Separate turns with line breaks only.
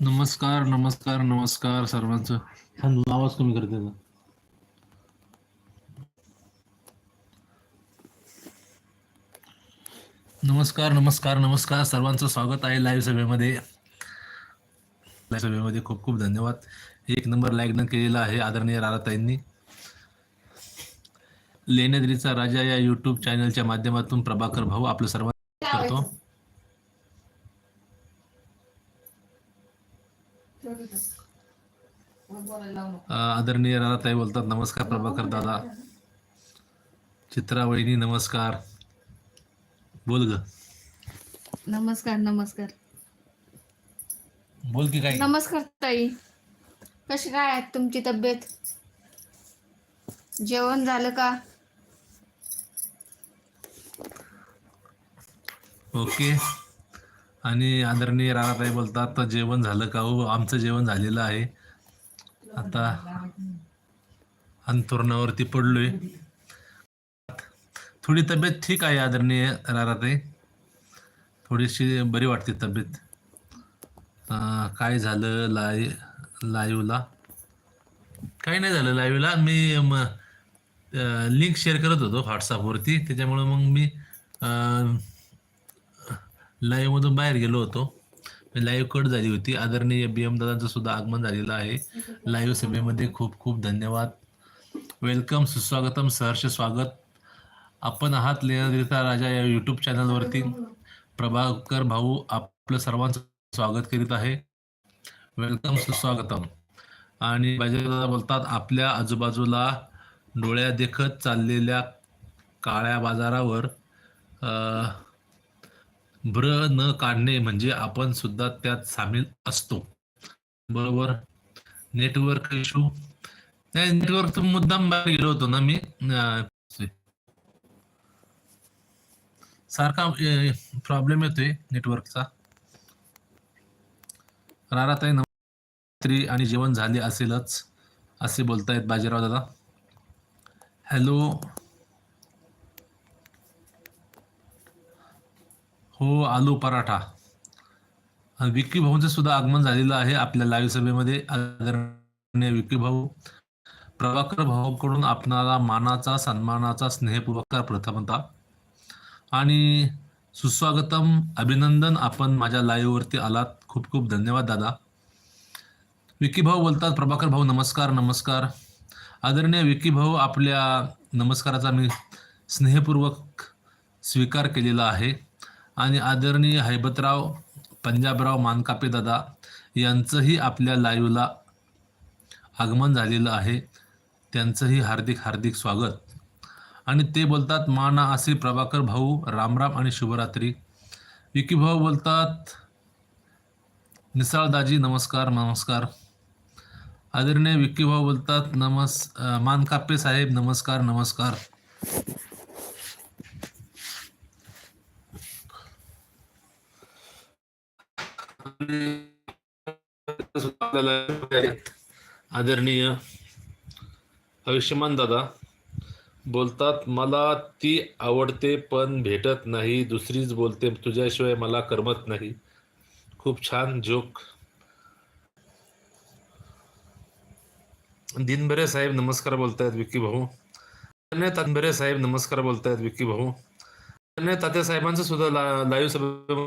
नमस्कार नमस्कार नमस्कार सर्वांचं. आवाज कमी करते नमस्कार नमस्कार नमस्कार. सर्वांचं स्वागत आहे लाईव्ह सभेमध्ये. लाईव्ह सभेमध्ये खूप खूप धन्यवाद. एक नंबर लाईक न केलेला आहे आदरणीय राराताईंनी लेण्याद्रीचा राजा या युट्यूब चॅनलच्या माध्यमातून प्रभाकर भाऊ आपलं सर्वांना करतो. आदरणीय राधाताई बोलतात नमस्कार प्रभाकर दादा. चित्रा वहिनी नमस्कार. बोल ग.
नमस्कार नमस्कार.
बोल की काय?
नमस्कार ताई. कशी काय आहे तुमची तब्येत? जेवण झालं का?
ओके. आणि आदरणीय राणाताई बोलतात तर जेवण झालं का हो? आमचं जेवण झालेलं आहे. आता अंथरुणावरती पडलोय. थोडी तब्येत ठीक आहे आदरणीय राधाताई थोडीशी बरी वाटते तब्येत. काय झालं लाय लाईव्हला काही नाही झालं लाईव्हला मी म लिंक शेअर करत होतो व्हॉट्सअपवरती त्याच्यामुळं मग मी लाईव्ह मधून बाहेर गेलो होतो. लाईव्ह कट झाली होती. आदरणीय बी एम दादांचं सुद्धा आगमन झालेलं आहे. लाईव्ह सभेमध्ये खूप खूप धन्यवाद. वेलकम सुस्वागतम सहर्ष स्वागत. आपण आहात लिहिता राजा या युट्यूब चॅनलवरती प्रभाकर भाऊ आपलं सर्वांचं स्वागत करीत आहे. वेलकम सुस्वागतम. आणि दादा बोलतात आपल्या आजूबाजूला डोळ्या देखत चाललेल्या काळ्या बाजारावर ब्र भ्र न काढणे म्हणजे आपण सुद्धा त्यात सामील असतो. बरोबर? नेटवर्क इशू नाही नेटवर्क मुद्दाम बाहेर गेलो होतो ना मी. सारखा प्रॉब्लेम येतोय नेटवर्कचा राराताई नवरात्री आणि जेवण झाले असेलच असे बोलतायत बाजीराव दादा. हॅलो हो आलू पराठा. विक्की भाऊंचं सुद्धा आगमन झालेलं आहे आपल्या लाईव्ह सभेमध्ये. आदरणीय विक्की भाऊ प्रभाकर भाऊकडून आपणाला मानाचा सन्मानाचा स्नेहपूर्वक प्रथमता आणि सुस्वागतम अभिनंदन आपण माझ्या लाईव्हवरती आलात. खूप खूप धन्यवाद दादा. विक्की भाऊ बोलतात प्रभाकर भाऊ नमस्कार नमस्कार. आदरणीय विक्की भाऊ आपल्या नमस्काराचा मी स्नेहपूर्वक स्वीकार केलेला आहे. आणि आदरणीय हैबतराव पंजाबराव मानकापे दादा यांचंही आपल्या लाईव्हला आगमन झालेलं आहे. त्यांचंही हार्दिक हार्दिक स्वागत. आणि ते बोलतात माना असे प्रभाकर भाऊ रामराम आणि शुभरात्री. विकी भाऊ बोलतात निसाळदाजी नमस्कार नमस्कार. आदरणीय विक्की भाऊ बोलतात नमस् मानकापे साहेब नमस्कार नमस्कार. आदरणीय आयुष्यमान दादा बोलतात मला ती आवडते पण भेटत नाही. दुसरीच बोलते तुझ्याशिवाय मला करमत नाही. खूप छान जोक. दिनभरे साहेब नमस्कार बोलतायत विक्की भाऊ. धन्य साहेब नमस्कार बोलतायत विक्की भाऊ. तात्या साहेबांचं सुद्धा ला लाईव्ह सभे